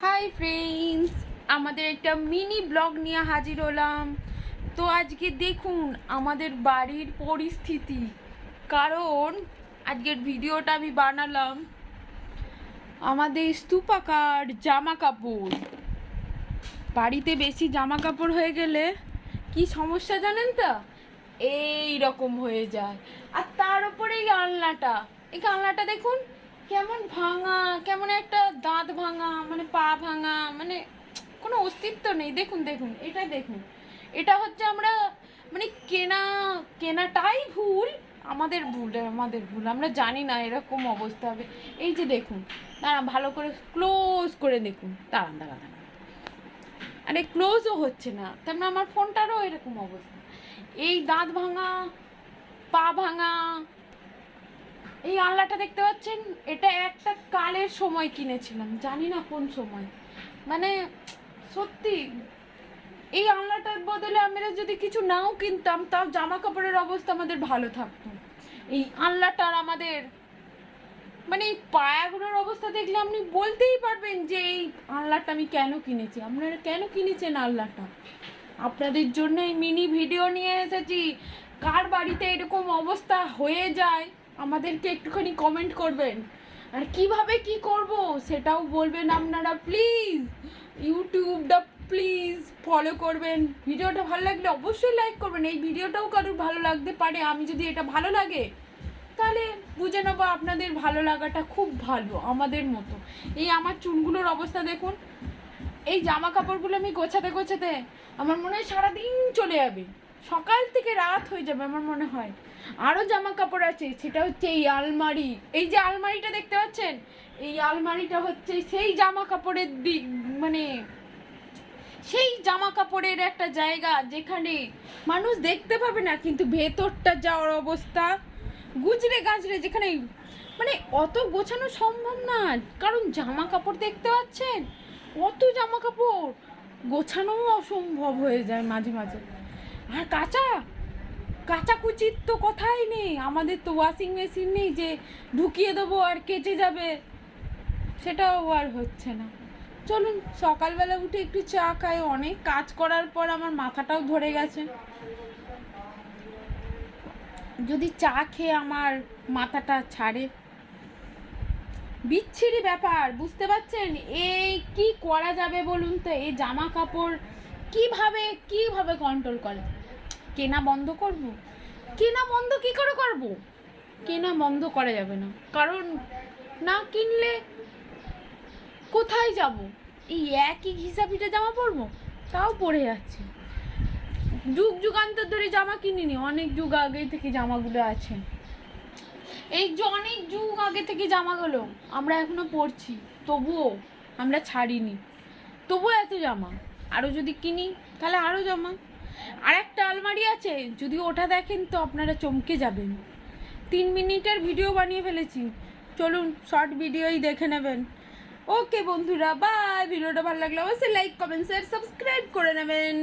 Hi friends আমাদের একটা mini blog নিয়ে হাজির হলাম। তো আজকে দেখুন আমাদের বাড়ির পরিস্থিতি। কারণ আজকের ভিডিওটা আমি বানালাম আমাদের স্তূপাকার জামা কাপড় বাড়িতে বেশি জামা কাপড় হয়ে গেলে কি সমস্যা জানেন তো? এই রকম হয়ে যায়। আর তার উপরে এই আলনাটা। এই আলনাটা দেখুন কেমন ভাঙা, কেমন একটা দাঁত ভাঙা মানে পা ভাঙা মানে কোনো অস্তিত্ব নেই। দেখুন দেখুন, এটা দেখুন। এটা হচ্ছে আমরা মানে কেনা, কেনাটাই ভুল, আমাদের ভুল আমাদের ভুল। আমরা জানি না এরকম অবস্থা হবে। এই যে দেখুন দাঁড়া ভালো করে ক্লোজ করে দেখুন। দাঁড়ান দাঁড়ান দাঁড়ান। আরে ক্লোজও হচ্ছে না। তেমন আমার ফোনটারও এরকম অবস্থা। এই দাঁত ভাঙা, পা ভাঙা এই আলনাটা দেখতে পাচ্ছেন? এটা একটা কালের সময় কিনেছিলাম, জানি না কোন সময়। মানে সত্যি, এই আলনাটার বদলে আমরা যদি কিছু নাও কিনতাম, তাও জামা কাপড়ের অবস্থা আমাদের ভালো থাকতো। এই আলনাটার আমাদের মানে এই পায়াগুলোর অবস্থা দেখলে আপনি বলতেই পারবেন যে এই আলনাটা আমি কেন কিনেছি। আপনারা কেন কিনেছেন আলনাটা? আপনাদের জন্য এই মিনি ভিডিও নিয়ে এসেছি। কার বাড়িতে এরকম অবস্থা হয়ে যায়? আমাদেরকে একটুখানি কমেন্ট করবেন। আর কীভাবে কি করব সেটাও বলবেন আপনারা প্লিজ ইউটিউবটা প্লিজ ফলো করবেন। ভিডিওটা ভালো লাগলে অবশ্যই লাইক করবেন। এই ভিডিওটাও কারোর ভালো লাগতে পারে, আমি যদি এটা ভালো লাগে, তাহলে বুঝে নেব আপনাদের ভালো লাগাটা খুব ভালো, আমাদের মতো। এই আমার চুলগুলোর অবস্থা দেখুন। এই জামা কাপড়গুলো আমি গোছাতে গোছাতে আমার মনে হয় সারাদিন চলে যাবে। সকাল থেকে রাত হয়ে যাবে আমার মনে হয়। আরও জামা কাপড় আছে, সেটা হচ্ছে এই আলমারি। এই যে আলমারিটা দেখতে পাচ্ছেন? এই আলমারিটা হচ্ছে সেই জামা কাপড়ের দিক মানে সেই জামা কাপড়ের একটা জায়গা যেখানে মানুষ দেখতে পাবে না, কিন্তু ভেতরটা যাওয়ার অবস্থা। গুজরে গাজরে যেখানে মানে অত গোছানো সম্ভব না। কারণ জামা কাপড় দেখতে পাচ্ছেন? অত জামা কাপড় গোছানোও অসম্ভব হয়ে যায় মাঝে মাঝে। আর কাঁচা। কাচাকুচির তো কথাই নেই। আমাদের তো ওয়াশিং মেশিন নেই যে ঢুকিয়ে দেবো আর কেচে যাবে। সেটাও আর হচ্ছে না। চলুন, সকালবেলা উঠে একটু চা খাই। অনেক কাজ করার পর আমার মাথাটাও ধরে গেছে। যদি চা খেয়ে আমার মাথাটা ছাড়ে। বিচ্ছিরি ব্যাপার, বুঝতে পারছেন? এই কি করা যাবে বলুন তো? এই জামা কাপড় কীভাবে কীভাবে কন্ট্রোল করে? কেনা বন্ধ করব? কেনা বন্ধ কি করে করব? কেনা বন্ধ করা যাবে না। কারণ না কিনলে কোথায় যাব? এই একই হিসাবিটা জামা পরবো? তাও পরে যাচ্ছে। যুগ যুগান্তর ধরে জামা কিনিনি। অনেক যুগ আগে থেকে জামাগুলো আছে। এই যে অনেক যুগ আগে থেকে জামাগুলো আমরা এখনও পরছি। তবুও আমরা ছাড়িনি। তবুও এত জামা। আরও যদি কিনি, তাহলে আরও জামা। আর একটা আলমারি আছে, যদি ওটা দেখেন তো আপনারা চমকে যাবেন। তিন মিনিটের ভিডিও বানিয়ে ফেলেছি। চলুন, শর্ট ভিডিওই দেখে নেবেন। ওকে বন্ধুরা, বাই। ভিডিওটা ভালো লাগলে অবশ্যই লাইক, কমেন্ট, শেয়ার, সাবস্ক্রাইব করে নেবেন।